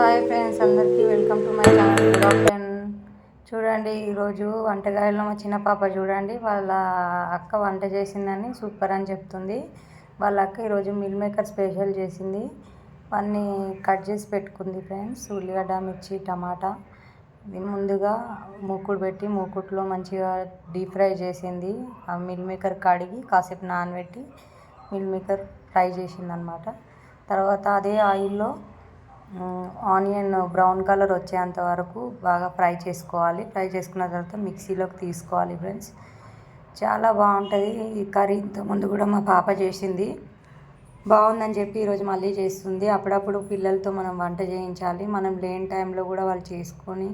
Hi friends అందరికీ welcome to my channel friend చూడండి ఈరోజు వంటగాయలో మా చిన్న పాప చూడండి వాళ్ళ అక్క వంట చేసిందని సూపర్ అని చెప్తుంది. వాళ్ళ అక్క ఈరోజు మిల్ మేకర్ స్పెషల్ చేసింది. వాన్ని కట్ చేసి పెట్టుకుంది ఫ్రెండ్స్ ఉల్లిగడ్డ మిర్చి టమాటా. ఇది ముందుగా మూకుడు పెట్టి మూకుట్లో మంచిగా డీప్ ఫ్రై చేసింది. ఆ మిల్ మేకర్ కడిగి కాసేపు నానబెట్టి మిల్ మేకర్ ఫ్రై చేసింది అనమాట తర్వాత అదే ఆయిల్లో ఆనియన్ బ్రౌన్ కలర్ వచ్చేంత వరకు బాగా ఫ్రై చేసుకోవాలి. ఫ్రై చేసుకున్న తర్వాత మిక్సీలోకి తీసుకోవాలి ఫ్రెండ్స్. చాలా బాగుంటుంది. ఈ కర్రీ ఇంతకుముందు కూడా మా పాప చేసింది. బాగుందని చెప్పి ఈరోజు మళ్ళీ చేస్తుంది. అప్పుడప్పుడు పిల్లలతో మనం వంట చేయించాలి. మనం లేని టైంలో కూడా వాళ్ళు చేసుకొని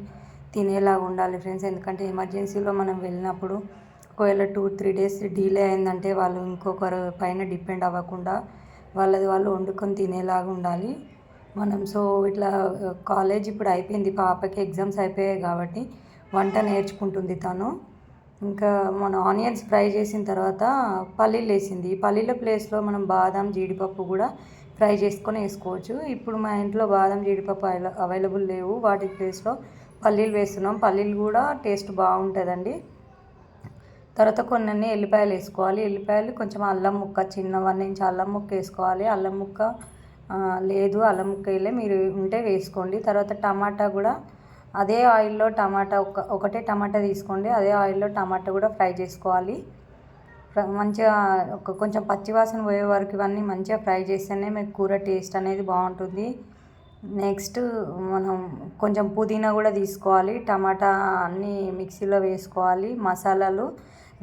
తినేలాగా ఉండాలి ఫ్రెండ్స్. ఎందుకంటే ఎమర్జెన్సీలో మనం వెళ్ళినప్పుడు ఒకవేళ టూ త్రీ డేస్ డిలే అయిందంటే వాళ్ళు ఇంకొకరు పైన డిపెండ్ అవ్వకుండా వాళ్ళది వాళ్ళు వండుకొని తినేలాగా ఉండాలి. మనం సో ఇట్లా కాలేజ్ ఇప్పుడు అయిపోయింది. పాపకి ఎగ్జామ్స్ అయిపోయాయి కాబట్టి వంట నేర్చుకుంటుంది తను. ఇంకా మన ఆనియన్స్ ఫ్రై చేసిన తర్వాత పల్లీలు వేసింది. ఈ పల్లీల ప్లేస్లో మనం బాదం జీడిపప్పు కూడా ఫ్రై చేసుకొని వేసుకోవచ్చు. ఇప్పుడు మా ఇంట్లో బాదం జీడిపప్పు అవైలబుల్ లేవు. వాటి ప్లేస్లో పల్లీలు వేస్తున్నాం. పల్లీలు కూడా టేస్ట్ బాగుంటుందండి. తర్వాత కొన్ని ఎల్లిపాయలు వేసుకోవాలి. ఎల్లిపాయలు కొంచెం అల్లం ముక్క చిన్న వన్ ఇంచ్ అల్లం ముక్క వేసుకోవాలి. అల్లం ముక్క లేదు అల్లం ముక్కలే మీరు ఉంటే వేసుకోండి. తర్వాత టమాటా కూడా అదే ఆయిల్లో టమాటా ఒక ఒకటే టమాటా తీసుకోండి. అదే ఆయిల్లో టమాటా కూడా ఫ్రై చేసుకోవాలి. మంచిగా ఒక కొంచెం పచ్చివాసన పోయే వరకు ఇవన్నీ మంచిగా ఫ్రై చేస్తేనే మీకు కూర టేస్ట్ అనేది బాగుంటుంది. నెక్స్ట్ మనం కొంచెం పుదీనా కూడా తీసుకోవాలి. టమాటా అన్నీ మిక్సీలో వేసుకోవాలి. మసాలాలు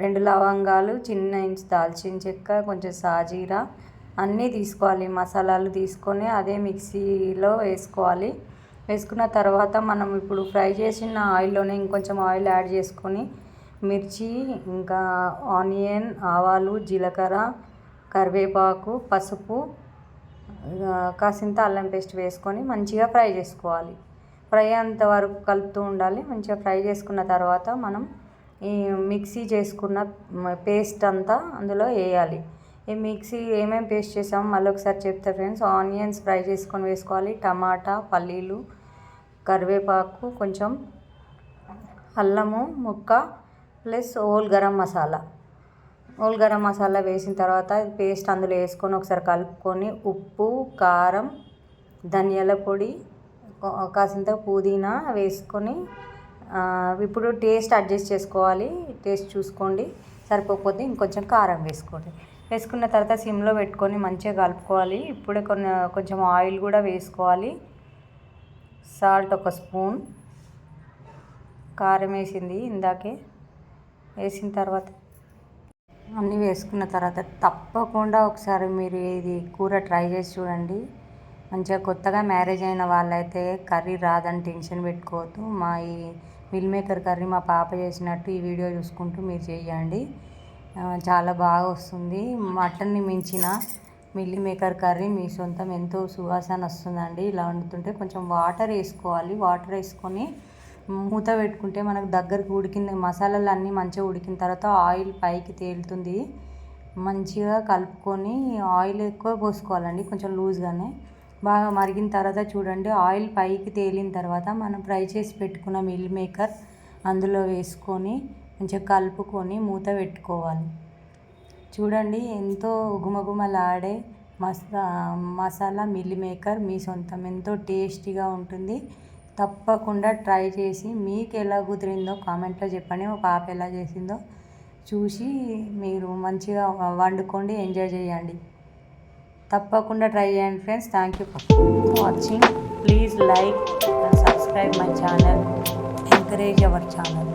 రెండు లవంగాలు చిన్న ఇంచు దాల్చిన చెక్క కొంచెం సాజీరా అన్నీ తీసుకోవాలి మసాలాలు తీసుకొని అదే మిక్సీలో వేసుకోవాలి. వేసుకున్న తర్వాత మనం ఇప్పుడు ఫ్రై చేసిన ఆయిల్లోనే ఇంకొంచెం ఆయిల్ యాడ్ చేసుకొని మిర్చి ఇంకా ఆనియన్ ఆవాలు జీలకర్ర కరివేపాకు పసుపు కాసింత అల్లం పేస్ట్ వేసుకొని మంచిగా ఫ్రై చేసుకోవాలి. ఫ్రై అంత వరకు కలుపుతూ ఉండాలి. మంచిగా ఫ్రై చేసుకున్న తర్వాత మనం ఈ మిక్సీ చేసుకున్న పేస్ట్ అంతా అందులో వేయాలి. ఈ మిక్సీ ఏమేమి పేస్ట్ చేసాము మళ్ళీ ఒకసారి చెప్తా ఫ్రెండ్స్. ఆనియన్స్ ఫ్రై చేసుకొని వేసుకోవాలి. టమాటా పల్లీలు కరివేపాకు కొంచెం అల్లము ముక్క plus whole garam masala. Whole garam masala వేసిన తర్వాత పేస్ట్ అందులో వేసుకొని ఒకసారి కలుపుకొని ఉప్పు కారం ధనియాల పొడి కాసింత పుదీనా వేసుకొని ఇప్పుడు టేస్ట్ అడ్జస్ట్ చేసుకోవాలి. టేస్ట్ చూసుకోండి. సరిపోకపోతే ఇంకొంచెం కారం వేసుకోండి. వేసుకున్న తర్వాత సిమ్లో పెట్టుకొని మంచిగా కలుపుకోవాలి. ఇప్పుడే కొన్ని కొంచెం ఆయిల్ కూడా వేసుకోవాలి. సాల్ట్ ఒక స్పూన్. కారం వేసింది ఇందాకే. వేసిన తర్వాత అన్నీ వేసుకున్న తర్వాత తప్పకుండా ఒకసారి మీరు ఇది కూర ట్రై చేసి చూడండి. మంచిగా కొత్తగా మ్యారేజ్ అయిన వాళ్ళైతే కర్రీ రాదని టెన్షన్ పెట్టుకోవద్దు. మా ఈ మిల్ మేకర్ కర్రీ మా పాప చేసినట్టు ఈ వీడియో చూసుకుంటూ మీరు చేయండి. చాలా బాగా వస్తుంది. మటన్ని మించిన మిల్లీ మేకర్ కర్రీ మీ సొంతం ఎంతో సువాసన వస్తుందండి. ఇలా వండుతుంటే కొంచెం వాటర్ వేసుకోవాలి. వాటర్ వేసుకొని మూత పెట్టుకుంటే మనకు దగ్గరకు ఉడికింది మసాలాలు అన్నీ మంచిగా ఉడికిన తర్వాత ఆయిల్ పైకి తేలుతుంది. మంచిగా కలుపుకొని ఆయిల్ ఎక్కువ పోసుకోవాలండి కొంచెం లూజ్గానే. బాగా మరిగిన తర్వాత చూడండి ఆయిల్ పైకి తేలిన తర్వాత మనం ఫ్రై చేసి పెట్టుకున్న మిల్ మేకర్ అందులో వేసుకొని మంచిగా కలుపుకొని మూత పెట్టుకోవాలి. చూడండి ఎంతో గుమగుమలాడే మసా మసాలా మిల్లీ మేకర్ మీ సొంతం. ఎంతో టేస్టీగా ఉంటుంది. తప్పకుండా ట్రై చేసి మీకు ఎలా కుదిరిందో కామెంట్లో చెప్పండి. మా పాప ఎలా చేసిందో చూసి మీరు మంచిగా వండుకోండి ఎంజాయ్ చేయండి. తప్పకుండా ట్రై చేయండి friends. Thank you for watching. Please like and subscribe my channel. Encourage our channel.